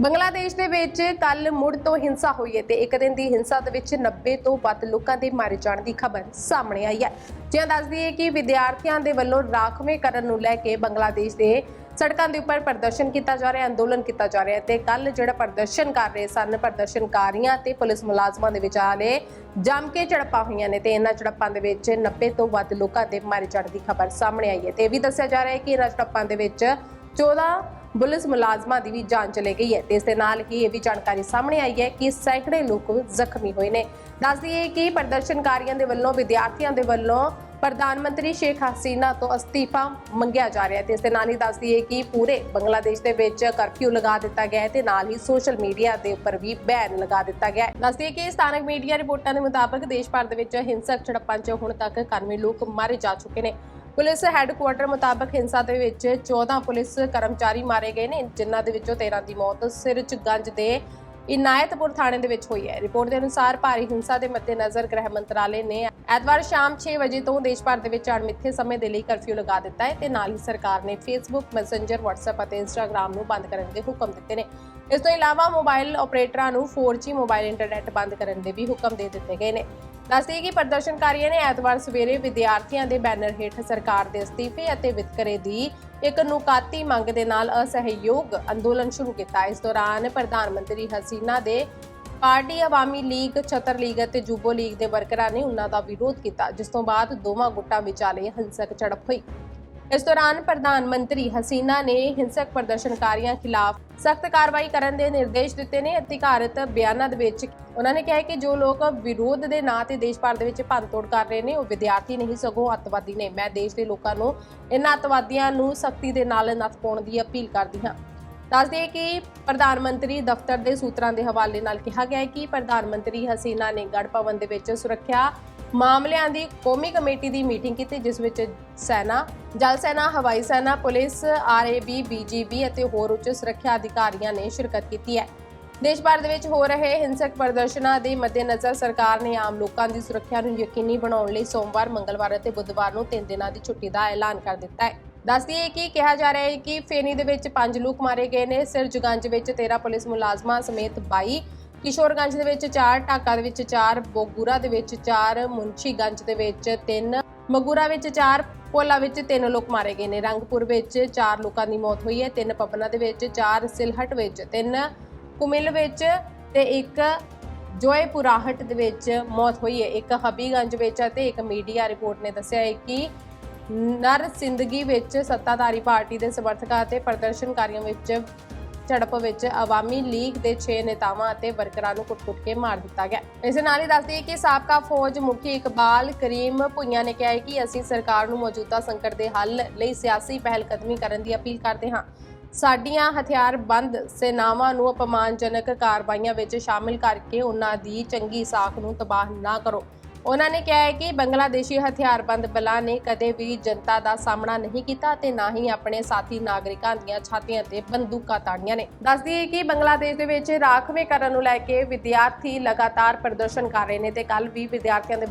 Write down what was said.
ਬੰਗਲਾਦੇਸ਼ ਦੇ ਵਿੱਚ ਕੱਲ ਮੁੜ ਤੋਂ ਹਿੰਸਾ ਹੋਈ ਹੈ ਤੇ ਇੱਕ ਦਿਨ ਦੀ ਹਿੰਸਾ ਦੇ ਵਿੱਚ 90 ਤੋਂ ਵੱਧ ਲੋਕਾਂ ਦੇ ਮਾਰੇ ਜਾਣ ਦੀ ਖਬਰ ਸਾਹਮਣੇ ਆਈ ਹੈ। ਜਿਵੇਂ ਦੱਸਦੀ ਹੈ ਕਿ ਵਿਦਿਆਰਥੀਆਂ ਦੇ ਵੱਲੋਂ ਰਾਖਵੇਂ ਕਰਨ ਨੂੰ ਲੈ ਕੇ ਬੰਗਲਾਦੇਸ਼ ਦੇ ਸੜਕਾਂ ਦੇ ਉੱਪਰ ਪ੍ਰਦਰਸ਼ਨ ਕੀਤਾ ਜਾ ਰਿਹਾ, ਅੰਦੋਲਨ ਕੀਤਾ ਜਾ ਰਿਹਾ ਤੇ ਕੱਲ ਜਿਹੜਾ ਪ੍ਰਦਰਸ਼ਨ ਕਰ ਰਹੇ ਸਨ, ਪ੍ਰਦਰਸ਼ਨਕਾਰੀਆਂ ਤੇ ਪੁਲਿਸ ਮੁਲਾਜ਼ਮਾਂ ਦੇ ਵਿਚਾਲੇ ਜੰਮ ਕੇ ਝੜਪਾਂ ਹੋਈਆਂ ਨੇ ਤੇ ਇਹਨਾਂ ਝੜਪਾਂ ਦੇ ਵਿੱਚ 90 ਤੋਂ ਵੱਧ ਲੋਕਾਂ ਦੇ ਮਾਰੇ ਜਾਣ ਦੀ ਖਬਰ ਸਾਹਮਣੇ ਆਈ ਹੈ ਤੇ ਇਹ ਵੀ ਦੱਸਿਆ ਜਾ ਰਿਹਾ ਹੈ ਕਿ ਇਹਨਾਂ ਝੜਪਾਂ ਦੇ ਵਿੱਚ 14 ਪੁਲਿਸ ਮੁਲਾਜ਼ਮਾਂ ਦੀ ਵੀ ਜਾਨ ਚਲੇ ਗਈ ਹੈ ਤੇ ਇਸ ਦੇ ਨਾਲ ਹੀ ਇਹ ਵੀ ਜਾਣਕਾਰੀ ਸਾਹਮਣੇ ਆਈ ਹੈ ਕਿ ਸੈਂਕੜੇ ਲੋਕ ਜ਼ਖਮੀ ਹੋਏ ਨੇ। ਦੱਸਦੀ ਹੈ ਕਿ ਪ੍ਰਦਰਸ਼ਨਕਾਰੀਆਂ ਦੇ ਵੱਲੋਂ, ਵਿਦਿਆਰਥੀਆਂ ਦੇ ਵੱਲੋਂ ਪ੍ਰਧਾਨ ਮੰਤਰੀ ਸ਼ੇਖ ਹਸੀਨਾ ਤੋਂ ਅਸਤੀਫਾ ਮੰਗਿਆ ਜਾ ਰਿਹਾ ਹੈ ਤੇ ਇਸ ਦੇ ਨਾਲ ਹੀ ਦੱਸਦੀ ਹੈ ਕਿ ਪੂਰੇ ਬੰਗਲਾਦੇਸ਼ ਦੇ ਵਿੱਚ ਕਰਫਿਊ ਲਗਾ ਦਿੱਤਾ ਗਿਆ ਹੈ ਤੇ ਨਾਲ ਹੀ ਸੋਸ਼ਲ ਮੀਡੀਆ ਦੇ ਉੱਪਰ ਵੀ ਬੈਨ ਲਗਾ ਦਿੱਤਾ ਗਿਆ ਹੈ। ਦੱਸਦੀ ਹੈ ਕਿ ਸਥਾਨਕ ਮੀਡੀਆ ਰਿਪੋਰਟਾਂ ਦੇ ਮੁਤਾਬਕ ਦੇਸ਼ ਭਰ ਦੇ ਵਿੱਚ ਹਿੰਸਕ ਝੜਪਾਂ 'ਚ ਹੁਣ ਤੱਕ 91 ਲੋਕ ਮਾਰੇ ਜਾ ਚੁੱਕੇ ਨੇ। ਪੁਲਿਸ ਹੈੱਡਕੁਆਰਟਰ ਮੁਤਾਬਕ ਹਿੰਸਾ ਦੇ ਵਿੱਚ 14 ਪੁਲਿਸ ਕਰਮਚਾਰੀ ਮਾਰੇ ਗਏ ਨੇ, ਜਿਨ੍ਹਾਂ ਦੇ ਵਿੱਚੋਂ 13 ਦੀ ਮੌਤ ਸਿਰਜਗੰਜ ਦੇ ਇਨਾਇਤਪੁਰ ਥਾਣੇ ਦੇ ਵਿੱਚ ਹੋਈ ਹੈ। ਰਿਪੋਰਟ ਦੇ ਅਨੁਸਾਰ ਭਾਰੀ ਹਿੰਸਾ ਦੇ ਮੱਦੇਨਜ਼ਰ ਗ੍ਰਹਿ ਮੰਤਰਾਲੇ ਨੇ ਐਤਵਾਰ ਸ਼ਾਮ 6 ਵਜੇ ਤੋਂ ਦੇਸ਼ ਭਰ ਦੇ ਵਿੱਚ ਅਣਮਿੱਥੇ ਸਮੇਂ ਦੇ ਲਈ ਕਰਫਿਊ ਲਗਾ ਦਿੱਤਾ ਹੈ ਤੇ ਨਾਲ ਹੀ ਸਰਕਾਰ ਨੇ ਫੇਸਬੁੱਕ ਮੈਸੇਂਜਰ WhatsApp ਅਤੇ Instagram ਨੂੰ ਬੰਦ ਕਰਨ ਦੇ ਹੁਕਮ ਦਿੱਤੇ ਨੇ। ਇਸ ਤੋਂ ਇਲਾਵਾ ਮੋਬਾਈਲ ਆਪਰੇਟਰਾਂ ਨੂੰ 4G ਮੋਬਾਈਲ ਇੰਟਰਨੈਟ ਬੰਦ ਕਰਨ ਦੇ ਵੀ ਹੁਕਮ ਦੇ ਦਿੱਤੇ ਗਏ ਨੇ। ਦੱਸਦੇ ਕਿ ਪ੍ਰਦਰਸ਼ਨਕਾਰੀਆਂ ਨੇ ਐਤਵਾਰ ਸਵੇਰੇ ਵਿਦਿਆਰਥੀਆਂ ਦੇ ਬੈਨਰ ਹੇਠ ਸਰਕਾਰ ਦੇ ਅਸਤੀਫੇ ਅਤੇ ਵਿਤਕਰੇ ਦੀ ਇੱਕ ਨੁਕਾਤੀ ਮੰਗ ਦੇ ਨਾਲ ਅਸਹਿਯੋਗ ਅੰਦੋਲਨ ਸ਼ੁਰੂ ਕੀਤਾ। ਇਸ ਦੌਰਾਨ ਪ੍ਰਧਾਨ ਮੰਤਰੀ ਹਸੀਨਾ ਦੇ party Awami League, Chhatra League ਅਤੇ ਜੂਬੋ ਲੀਗ ਦੇ ਵਰਕਰਾਂ ਨੇ ਉਹਨਾਂ ਦਾ ਵਿਰੋਧ ਕੀਤਾ, ਜਿਸ ਤੋਂ ਬਾਅਦ ਦੋਵਾਂ ਗੁੱਟਾਂ ਵਿਚਾਲੇ ਹਿੰਸਕ ਝੜਪ ਹੋਈ। ਇਸ ਦੌਰਾਨ ਪ੍ਰਧਾਨ ਮੰਤਰੀ ਹਸੀਨਾ ਨੇ ਹਿੰਸਕ ਪ੍ਰਦਰਸ਼ਨਕਾਰੀਆਂ ਖਿਲਾਫ ਸਖਤ ਕਾਰਵਾਈ ਕਰਨ ਦੇ ਨਿਰਦੇਸ਼ ਦਿੱਤੇ ਨੇ ਅਧਿਕਾਰਤ ਬਿਆਨਾਂ ਦੇ ਵਿੱਚ ਉਹਨਾਂ ਨੇ ਕਿਹਾ ਕਿ ਜੋ ਲੋਕ ਵਿਰੋਧ ਦੇ ਨਾਂ ਤੇ ਦੇਸ਼ ਭਰ ਦੇ ਵਿੱਚ ਭੰਨਤੋੜ ਕਰ ਰਹੇ ਨੇ, ਉਹ ਵਿਦਿਆਰਥੀ ਨਹੀਂ, ਸਗੋਂ ਅੱਤਵਾਦੀ ਨੇ। ਮੈਂ ਦੇਸ਼ ਦੇ ਲੋਕਾਂ ਨੂੰ ਇਹਨਾਂ ਅੱਤਵਾਦੀਆਂ ਨੂੰ ਸਖਤੀ ਦੇ ਨਾਲ ਨੱਥ ਪਾਉਣ ਦੀ ਅਪੀਲ ਕਰਦੀ ਹਾਂ। ਦੱਸਦੇ ਹੈ ਕਿ ਪ੍ਰਧਾਨ ਮੰਤਰੀ ਦਫ਼ਤਰ ਦੇ ਸੂਤਰਾਂ ਦੇ ਹਵਾਲੇ ਨਾਲ ਕਿਹਾ ਗਿਆ ਹੈ ਕਿ ਪ੍ਰਧਾਨ ਮੰਤਰੀ ਹਸੀਨਾ ਨੇ ਗੜ ਭਵਨ ਦੇ ਵਿੱਚ ਸੁਰੱਖਿਆ ਮਾਮਲਿਆਂ ਦੀ ਕੌਮੀ ਕਮੇਟੀ ਦੀ ਮੀਟਿੰਗ ਕੀਤੀ, ਜਿਸ ਵਿੱਚ ਸੈਨਾ, ਜਲ ਸੈਨਾ, ਹਵਾਈ ਸੈਨਾ, ਪੁਲਿਸ, ਆਰਏਬੀ, ਬੀਜੀਬੀ ਅਤੇ ਹੋਰ ਉੱਚ ਸੁਰੱਖਿਆ ਅਧਿਕਾਰੀਆਂ ਨੇ ਸ਼ਿਰਕਤ ਕੀਤੀ ਹੈ। ਦੇਸ਼ ਭਰ ਦੇ ਵਿੱਚ ਹੋ ਰਹੇ ਹਿੰਸਕ ਪ੍ਰਦਰਸ਼ਨਾਂ ਦੇ ਮੱਦੇਨਜ਼ਰ ਸਰਕਾਰ ਨੇ ਆਮ ਲੋਕਾਂ ਦੀ ਸੁਰੱਖਿਆ ਨੂੰ ਯਕੀਨੀ ਬਣਾਉਣ ਲਈ ਸੋਮਵਾਰ, ਮੰਗਲਵਾਰ ਅਤੇ ਬੁੱਧਵਾਰ ਨੂੰ ਤਿੰਨ ਦਿਨਾਂ ਦੀ ਛੁੱਟੀ ਦਾ ਐਲਾਨ ਕਰ ਦਿੱਤਾ ਹੈ। ਦੱਸਦੀ ਹੈ ਕਿ ਕਿਹਾ ਜਾ ਰਿਹਾ ਹੈ ਕਿ ਫੇਨੀ ਦੇ ਵਿੱਚ 5 ਲੋਕ ਮਾਰੇ ਗਏ ਨੇ। ਸਿਰਜਗੰਜ ਵਿੱਚ 13 ਪੁਲਿਸ ਮੁਲਾਜ਼ਮਾਂ ਸਮੇਤ 22 ਕਿਸ਼ੋਰਗੰਜ ਦੇ ਵਿੱਚ 4 ਢਾਕਾ ਦੇ ਵਿੱਚ 4 ਬੋਗੂਰਾ ਦੇ ਵਿੱਚ 4 ਮੁੰਸ਼ੀਗੰਜ ਦੇ ਵਿੱਚ 3 ਮਗੂਰਾ ਵਿੱਚ 4 ਪੋਲਾ ਵਿੱਚ 3 ਲੋਕ ਮਾਰੇ ਗਏ ਨੇ। ਰੰਗਪੁਰ ਵਿੱਚ 4 ਲੋਕਾਂ ਦੀ ਮੌਤ ਹੋਈ ਹੈ। 3 ਪਬਨਾ ਦੇ ਵਿੱਚ 4 ਸਿਲਹਟ ਵਿੱਚ 3 ਕੁਮਿਲ ਵਿੱਚ ਤੇ ਇੱਕ ਜੋਏਪੁਰਾਹਟ ਦੇ ਵਿੱਚ ਮੌਤ ਹੋਈ ਹੈ। ਇੱਕ ਹਬੀਗੰਜ ਵਿੱਚ ਅਤੇ ਇੱਕ ਮੀਡੀਆ ਰਿਪੋਰਟ ਨੇ ਦੱਸਿਆ ਹੈ ਕਿ ਨਰ ਸਿੰਦਗੀ ਵਿੱਚ ਸੱਤਾਧਾਰੀ ਪਾਰਟੀ ਦੇ ਸਮਰਥਕਾਂ ਅਤੇ ਪ੍ਰਦਰਸ਼ਨਕਾਰੀਆਂ ਵਿੱਚ ਝੜਪ ਵਿੱਚ ਆਵਾਮੀ ਲੀਗ ਦੇ 6 ਨੇਤਾਵਾਂ ਅਤੇ ਵਰਕਰਾਂ ਨੂੰ ਕੁੱਟ-ਕੁੱਟ ਕੇ ਮਾਰ ਦਿੱਤਾ ਗਿਆ। ਇਸ ਨਾਲ ਹੀ ਦੱਸਦੀ ਹੈ ਕਿ ਸਾਬਕਾ ਫੌਜ ਮੁਖੀ ਇਕਬਾਲ ਕਰੀਮ ਭੁਈਆ ਨੇ ਕਿਹਾ ਹੈ ਕਿ ਅਸੀਂ ਸਰਕਾਰ ਨੂੰ ਮੌਜੂਦਾ ਸੰਕਟ ਦੇ ਹੱਲ ਲਈ ਸਿਆਸੀ ਪਹਿਲਕਦਮੀ ਕਰਨ ਦੀ ਅਪੀਲ ਕਰਦੇ ਹਾਂ। ਸਾਡੀਆਂ ਹਥਿਆਰਬੰਦ ਸੈਨਾਵਾਂ ਨੂੰ ਅਪਮਾਨਜਨਕ ਕਾਰਵਾਈਆਂ ਵਿੱਚ ਸ਼ਾਮਿਲ ਕਰਕੇ ਉਹਨਾਂ ਦੀ ਚੰਗੀ ਸਾਖ ਨੂੰ ਤਬਾਹ ਨਾ ਕਰੋ। ਉਹਨਾਂ ਨੇ ਕਿਹਾ ਹੈ ਕਿ ਬੰਗਲਾਦੇਸ਼ੀ ਹਥਿਆਰਬੰਦ ਬਲਾਂ ਨੇ ਕਦੇ ਵੀ ਜਨਤਾ ਦਾ ਸਾਹਮਣਾ ਨਹੀਂ ਕੀਤਾ ਤੇ ਨਾ ਹੀ ਆਪਣੇ ਸਾਥੀ ਨਾਗਰਿਕਾਂ ਦੀਆਂ ਛਾਤੀਆਂ ਤੇ ਬੰਦੂਕਾਂ ਤਾੜੀਆਂ ਨੇ। ਦੱਸਦੀ ਹੈ ਕਿ ਬੰਗਲਾਦੇਸ਼ ਦੇ ਵਿੱਚ ਰਾਖਵੇਂ ਕਰਨ ਨੂੰ ਲੈ ਕੇ ਵਿਦਿਆਰਥੀ ਲਗਾਤਾਰ ਪ੍ਰਦਰਸ਼ਨ ਕਰ ਰਹੇ ਨੇ ਤੇ ਕੱਲ ਵੀ ਵਿਦਿਆਰਥੀਆਂ ਦੇ